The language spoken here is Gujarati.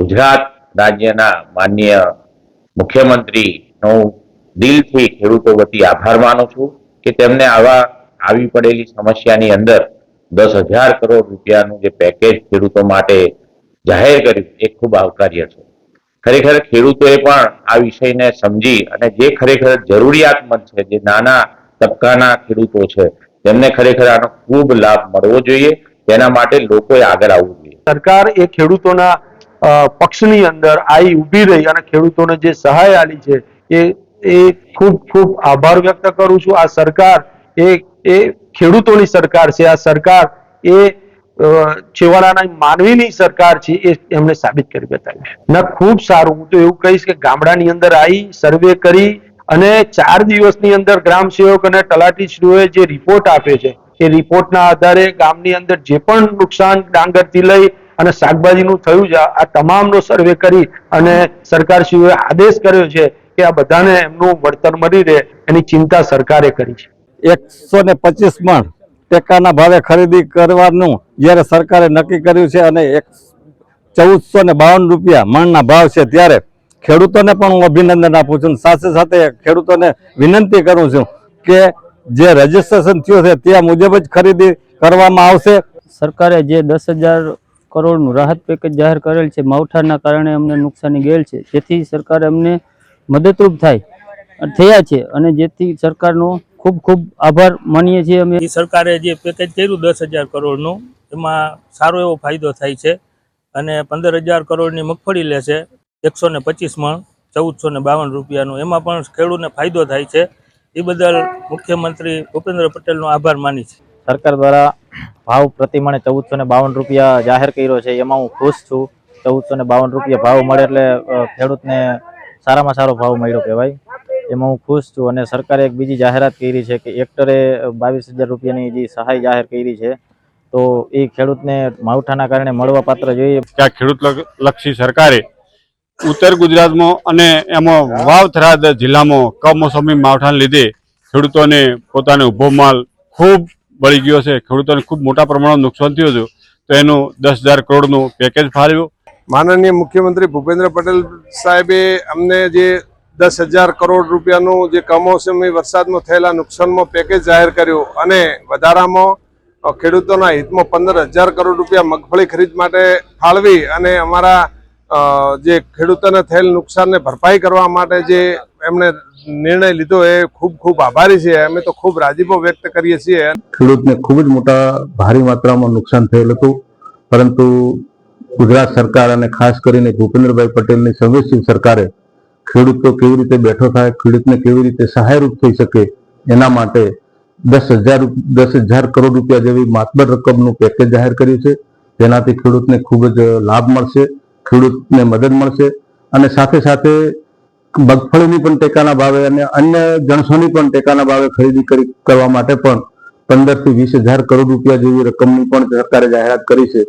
ગુજરાત રાજ્યના માન્ય મુખ્યમંત્રીનો દિલથી ખેડૂતો વતી આભાર માનું છું કે તેમને આવા આવી પડેલી સમસ્યાની અંદર દસ હજાર કરોડ રૂપિયાનું જે પેકેજ ખેડૂતો માટે જાહેર કર્યું એ ખૂબ આવકાર્ય છે. ખરેખર ખેડૂતોએ પણ આ વિષયને સમજી અને જે ખરેખર જરૂરિયાતમંદ છે, જે નાના તબક્કાના ખેડૂતો છે, તેમને ખરેખર આનો ખૂબ લાભ મળવો જોઈએ. તેના માટે લોકોએ આગળ આવવું જોઈએ. સરકાર એ ખેડૂતોના પક્ષની અંદર આવી ઊભી રહી અને ખેડૂતોને જે સહાય આલી છે, એ એ ખૂબ ખૂબ આભાર વ્યક્ત કરું છું. આ સરકાર એ એ ખેડૂતોની સરકાર છે. આ સરકાર એ છેવાડાના માનવીની સરકાર છે, એ એમણે સાબિત કરી બતાવ્યું ના, ખૂબ સારું. હું તો એવું કહીશ કે ગામડાની અંદર આવી સર્વે કરી અને ચાર દિવસની અંદર ગ્રામ સેવક અને તલાટીશ્રીઓએ જે રિપોર્ટ આપે છે, એ રિપોર્ટના આધારે ગામની અંદર જે પણ નુકસાન ડાંગરથી લઈ અને શાકભાજીનું થયું છે આ. તમામનો સર્વે કરી અને સરકારશ્રીઓએ આદેશ કર્યો છે કે આ બધાને એમનું વળતર મળી રહે. એની ચિંતા સરકારે કરી છે. એકસો ને પચીસ મણ ટેકાના ભાવે ખરીદી કરવાનું જ્યારે સરકારે નક્કી કર્યું છે અને એક ચૌદસો ને બાવન રૂપિયા મણના ભાવ છે ત્યારે ખેડૂતોને પણ હું અભિનંદન આપું છું. સાથે સાથે ખેડૂતોને વિનંતી કરું છું કે જે રજીસ્ટ્રેશન થયું છે તે મુજબ જ ખરીદી કરવામાં આવશે. સરકારે જે દસ હજાર કરોડનું રાહત પેકેજ જાહેર કરેલ છે. માવઠાના કારણે અમને નુકસાની ગયેલ છે. જેથી સરકાર અમને મદદરૂપ થાય થયા છે અને જેથી સરકારનો ખૂબ ખૂબ આભાર માનીએ છીએ અમે. સરકારે જે પેકેજ કર્યું દસ હજાર કરોડનું એમાં સારો એવો ફાયદો થાય છે અને પંદર હજાર કરોડની મગફળી લે છે એકસો ને પચીસ મણ ચૌદસો ને બાવન રૂપિયાનું. એમાં પણ ખેડૂતને ફાયદો થાય છે. એ બદલ મુખ્યમંત્રી ભૂપેન્દ્ર પટેલનો આભાર માની છે. સરકાર દ્વારા ભાવ પ્રતિમાણે ચૌદસો ને બાવન રૂપિયા જાહેર કર્યો છે. એમાં હું ખુશ છું. ચૌદસો ને બાવન રૂપિયા ભાવ મળે એટલે ખેડૂતને સારામાં સારો ભાવ મળ્યો કહેવાય. એમાં હું ખુશ છું અને સરકારે એક બીજી જાહેરાત કરી છે કે હેક્ટરે બાવીસ હજાર રૂપિયાની જે સહાય જાહેર કરી છે, તો એ ખેડૂતને માવઠાના કારણે મળવા પાત્ર જોઈએ. ત્યાં ખેડૂત લક્ષી સરકારે ઉત્તર ગુજરાતમાં અને એમાં વાવ થરાદ જિલ્લામાં કમોસમી માવઠાને લીધે ખેડૂતોને પોતાનો ઊભો માલ ખૂબ બળી ગયો છે. ખેડૂતોને ખૂબ મોટા પ્રમાણમાં નુકસાન થયું હતું. તો એનું દસ હજાર કરોડનું પેકેજ ફાળવ્યું. માનનીય મુખ્યમંત્રી ભૂપેન્દ્ર પટેલ સાહેબે અમને જે દસ હજાર કરોડ રૂપિયાનું જે કમોસમી વરસાદમાં થયેલા નુકસાનમાં પેકેજ જાહેર કર્યું અને વધારામાં ખેડૂતોના હિતમાં પંદર હજાર કરોડ રૂપિયા મગફળી ખરીદ માટે ફાળવી અને અમારા જે ખેડૂતોને થયેલ નુકસાનને ભરપાઈ કરવા માટે જે એમણે નિર્ણય લીધો એ ખૂબ ખૂબ આભારી છે અમે તો ખૂબ રાજીપો વ્યક્ત કરીએ છીએ. ખેડૂતને ખૂબ જ મોટા ભારી માત્રામાં નુકસાન થયેલ હતું. પરંતુ ગુજરાત સરકાર અને ખાસ કરીને ભૂપેન્દ્રભાઈ પટેલની સંવેદનશીલ સરકારે ખેડૂતો કેવી રીતે બેઠો થાય, ખેડૂતને કેવી રીતે સહાયરૂપ થઈ શકે, એના માટે દસ હજાર દસ હજાર કરોડ રૂપિયા જેવી માતબર રકમનું પેકેજ જાહેર કર્યું છે. તેનાથી ખેડૂતને ખૂબ જ લાભ મળશે, ખેડૂતને મદદ મળશે અને સાથે સાથે મગફળીની પણ ટેકાના ભાવે અને અન્ય જણસોની પણ ટેકાના ભાવે ખરીદી કરી કરવા માટે પણ પંદરથી વીસ હજાર કરોડ રૂપિયા જેવી રકમની પણ સરકારે જાહેરાત કરી છે.